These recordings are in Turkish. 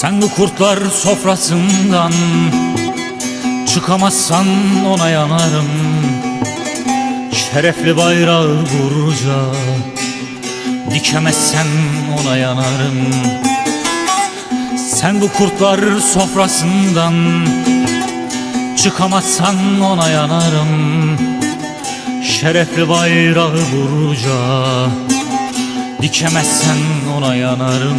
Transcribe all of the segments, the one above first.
Sen bu kurtlar sofrasından Çıkamazsan ona yanarım. Şerefli bayrağı gururca Dikemezsen ona yanarım. Sen bu kurtlar sofrasından Çıkamazsan ona yanarım. Şerefli bayrağı gururca Dikemezsen ona yanarım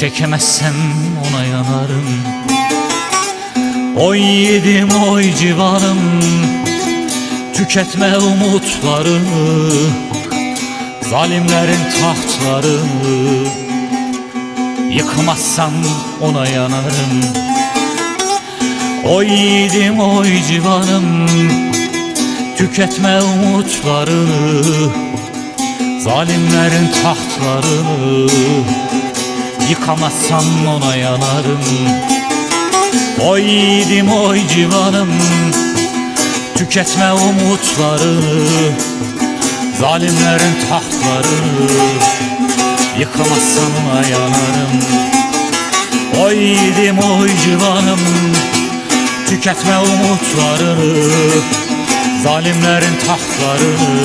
Çekemezsen ona yanarım. Oy yiğidim oy civanım Tüketme umutlarını Zalimlerin tahtlarını Yıkamazsan ona yanarım. Oy yiğidim oy civanım Tüketme umutlarını Zalimlerin tahtlarını Yıkamazsan ona yanarım. Oy yiğidim oy civanım. Tüketme umutlarını Zalimlerin tahtlarını Yıkamazsan ona yanarım. Oy yiğidim oy civanım. Tüketme umutlarını Zalimlerin tahtlarını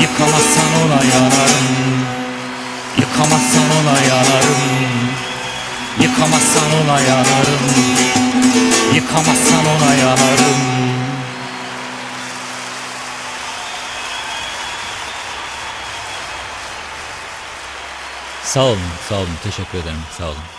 Yıkamazsan ona yanarım Yıkamazsan ona yanarım Yıkamazsan ona yanarım Yıkamazsan ona yanarım Sağ olun, sağ olun. Teşekkür ederim. Sağ olun.